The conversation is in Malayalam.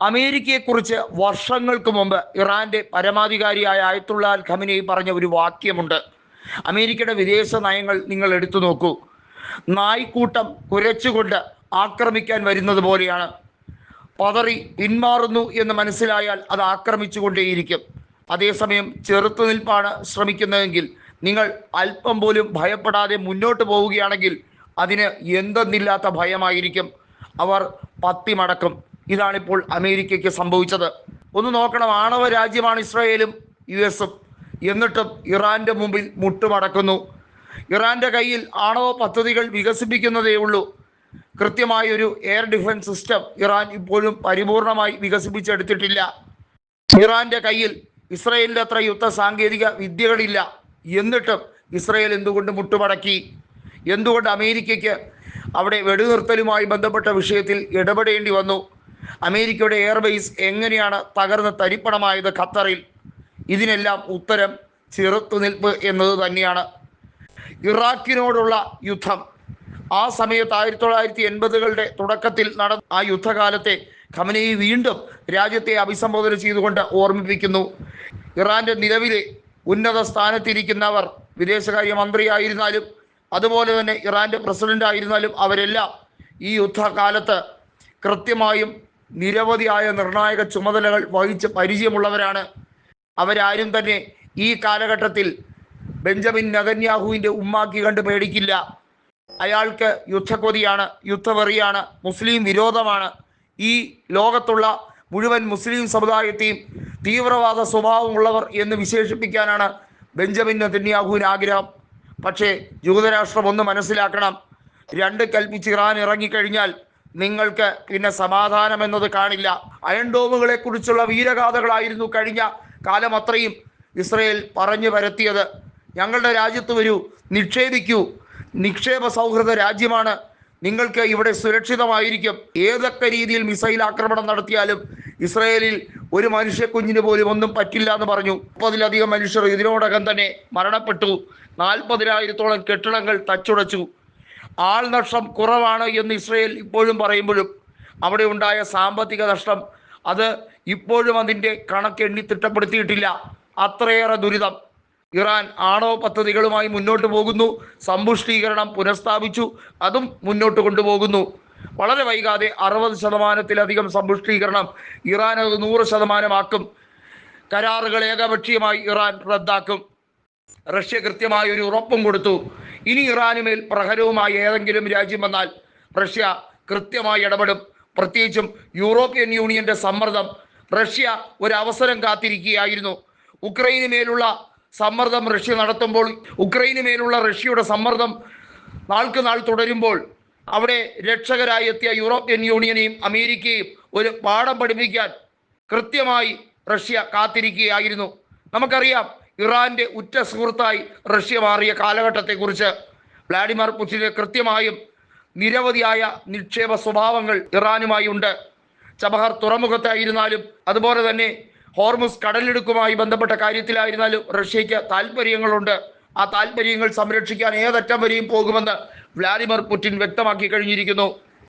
അമേരിക്കയെക്കുറിച്ച് വർഷങ്ങൾക്ക് മുമ്പ് ഇറാന്റെ പരമാധികാരിയായ ആയത്തുള്ള അൽ പറഞ്ഞ ഒരു വാക്യമുണ്ട്. അമേരിക്കയുടെ വിദേശ നയങ്ങൾ നിങ്ങൾ എടുത്തു നോക്കൂ. നായ്ക്കൂട്ടം കുരച്ചുകൊണ്ട് ആക്രമിക്കാൻ വരുന്നത് പോലെയാണ്. പതറി പിന്മാറുന്നു എന്ന് മനസ്സിലായാൽ അത് ആക്രമിച്ചുകൊണ്ടേയിരിക്കും. അതേസമയം ചെറുത്തുനിൽപ്പാണ് ശ്രമിക്കുന്നതെങ്കിൽ നിങ്ങൾ അല്പം പോലും ഭയപ്പെടാതെ മുന്നോട്ട് പോവുകയാണെങ്കിൽ അതിന് എന്തെന്നില്ലാത്ത ഭയമായിരിക്കും. അവർ പത്തി മടക്കും ഇതാണിപ്പോൾ അമേരിക്കയ്ക്ക് സംഭവിച്ചത്. ഒന്ന് നോക്കണം ആണവ രാജ്യമാണ് ഇസ്രായേലും യു എസും എന്നിട്ടും ഇറാന്റെ മുമ്പിൽ മുട്ടുമടക്കുന്നു. ഇറാന്റെ കയ്യിൽ ആണവ പദ്ധതികൾ വികസിപ്പിക്കുന്നതേ ഉള്ളൂ. കൃത്യമായ ഒരു എയർ ഡിഫൻസ് സിസ്റ്റം ഇറാൻ ഇപ്പോഴും പരിപൂർണമായി വികസിപ്പിച്ചെടുത്തിട്ടില്ല. ഇറാന്റെ കയ്യിൽ ഇസ്രയേലിന്റെ അത്ര യുദ്ധ സാങ്കേതിക വിദ്യകളില്ല. എന്നിട്ടും ഇസ്രയേൽ എന്തുകൊണ്ട് മുട്ടുമടക്കി? എന്തുകൊണ്ട് അമേരിക്കയ്ക്ക് അവിടെ വെടിനിർത്തലുമായി ബന്ധപ്പെട്ട വിഷയത്തിൽ ഇടപെടേണ്ടി വന്നു? അമേരിക്കയുടെ എയർബേസ് എങ്ങനെയാണ് തകർന്ന് തരിപ്പണമായത് ഖത്തറിൽ? ഇതിനെല്ലാം ഉത്തരം ചെറുത്തുനിൽപ്പ് എന്നത് തന്നെയാണ്. ഇറാഖിനോടുള്ള യുദ്ധം. ആ സമയത്ത് ആയിരത്തി തൊള്ളായിരത്തി എൺപതുകളുടെ തുടക്കത്തിൽ നടന്ന ആ യുദ്ധകാലത്തെ ഖമനയി വീണ്ടും രാജ്യത്തെ അഭിസംബോധന ചെയ്തുകൊണ്ട് ഓർമ്മിപ്പിക്കുന്നു. ഇറാന്റെ നിലവിലെ ഉന്നത സ്ഥാനത്തിരിക്കുന്നവർ വിദേശകാര്യ മന്ത്രിയായിരുന്നാലും അതുപോലെ തന്നെ ഇറാന്റെ പ്രസിഡന്റ് ആയിരുന്നാലും അവരെല്ലാം ഈ യുദ്ധകാലത്ത് കൃത്യമായും നിരവധിയായ നിർണായക ചുമതലകൾ വഹിച്ച് പരിചയമുള്ളവരാണ്. അവരാരും തന്നെ ഈ കാലഘട്ടത്തിൽ ബെഞ്ചമിൻ നഗന്യാഹുവിന്റെ ഉമ്മാക്കി കണ്ട് പേടിക്കില്ല. അയാൾക്ക് യുദ്ധക്കൊതിയാണ് യുദ്ധവെറിയാണ് മുസ്ലിം വിരോധമാണ്. ഈ ലോകത്തുള്ള മുഴുവൻ മുസ്ലിം സമുദായത്തെയും തീവ്രവാദ സ്വഭാവമുള്ളവർ എന്ന് വിശേഷിപ്പിക്കാനാണ് ബെഞ്ചമിൻ നെതന്യാഹുവിന് ആഗ്രഹം. പക്ഷേ ജൂതരാഷ്ട്രം ഒന്ന് മനസ്സിലാക്കണം. രണ്ട് കൽപ്പിച്ച് ഇറാൻ ഇറങ്ങിക്കഴിഞ്ഞാൽ നിങ്ങൾക്ക് പിന്നെ സമാധാനം എന്നത് കാണില്ല. അയൺ ഡോമുകളെ കുറിച്ചുള്ള വീരഗാഥകളായിരുന്നു കഴിഞ്ഞ കാലം അത്രയും ഇസ്രയേൽ പറഞ്ഞു പരത്തിയത്. ഞങ്ങളുടെ രാജ്യത്ത് വരൂ നിക്ഷേപിക്കൂ. നിക്ഷേപ സൗഹൃദ രാജ്യമാണ്. നിങ്ങൾക്ക് ഇവിടെ സുരക്ഷിതമായിരിക്കും. ഏതൊക്കെ രീതിയിൽ മിസൈൽ ആക്രമണം നടത്തിയാലും ഇസ്രയേലിൽ ഒരു മനുഷ്യ കുഞ്ഞിന് പോലും ഒന്നും പറ്റില്ല എന്ന് പറഞ്ഞു. മുപ്പതിലധികം മനുഷ്യർ ഇതിനോടകം തന്നെ മരണപ്പെട്ടു. നാൽപ്പതിനായിരത്തോളം കെട്ടിടങ്ങൾ തച്ചുടച്ചു. ആൾനഷ്ടം കുറവാണ് എന്ന് ഇസ്രയേൽ ഇപ്പോഴും പറയുമ്പോഴും അവിടെ ഉണ്ടായ സാമ്പത്തിക നഷ്ടം അത് ഇപ്പോഴും അതിന്റെ കണക്കെണ്ണി തിട്ടപ്പെടുത്തിയിട്ടില്ല. അത്രയേറെ ദുരിതം. ഇറാൻ ആണവ പദ്ധതികളുമായി മുന്നോട്ട് പോകുന്നു. സമ്പുഷ്ടീകരണം പുനഃസ്ഥാപിച്ചു. അതും മുന്നോട്ട് കൊണ്ടുപോകുന്നു. വളരെ വൈകാതെ അറുപത് ശതമാനത്തിലധികം സമ്പുഷ്ടീകരണം ഇറാൻ അത് നൂറ് ശതമാനമാക്കും. കരാറുകൾ ഏകപക്ഷീയമായി ഇറാൻ റദ്ദാക്കും. റഷ്യ കൃത്യമായ ഒരു ഉറപ്പും കൊടുത്തു. ഇനി ഇറാനുമേൽ പ്രഹരവുമായി ഏതെങ്കിലും രാജ്യം വന്നാൽ റഷ്യ കൃത്യമായി ഇടപെടും. പ്രത്യേകിച്ചും യൂറോപ്യൻ യൂണിയന്റെ സമ്മർദ്ദം. റഷ്യ ഒരു അവസരം കാത്തിരിക്കുകയായിരുന്നു. ഉക്രൈന് മേലുള്ള സമ്മർദ്ദം റഷ്യ നടത്തുമ്പോൾ ഉക്രൈന് മേലുള്ള റഷ്യയുടെ സമ്മർദ്ദം നാൾക്ക് നാൾ തുടരുമ്പോൾ അവിടെ രക്ഷകരായി എത്തിയ യൂറോപ്യൻ യൂണിയനെയും അമേരിക്കയും ഒരു പാഠം പഠിപ്പിക്കാൻ കൃത്യമായി റഷ്യ കാത്തിരിക്കുകയായിരുന്നു. നമുക്കറിയാം ഇറാന്റെ ഉറ്റ സുഹൃത്തായി റഷ്യ മാറിയ കാലഘട്ടത്തെക്കുറിച്ച് വ്ളാഡിമിർ പുടിന് കൃത്യമായും നിരവധിയായ നിക്ഷേപ സ്വഭാവങ്ങൾ ഇറാനുമായി ഉണ്ട്. ചബഹർ തുറമുഖത്തായിരുന്നാലും അതുപോലെ തന്നെ ഹോർമുസ് കടലിടുക്കുമായി ബന്ധപ്പെട്ട കാര്യത്തിലായിരുന്നാലും റഷ്യയ്ക്ക് താല്പര്യങ്ങളുണ്ട് ആ താല്പര്യങ്ങൾ സംരക്ഷിക്കാൻ ഏതറ്റം വരെയും പോകുമെന്ന് വ്ളാഡിമിർ പുടിൻ വ്യക്തമാക്കി കഴിഞ്ഞിരിക്കുന്നു.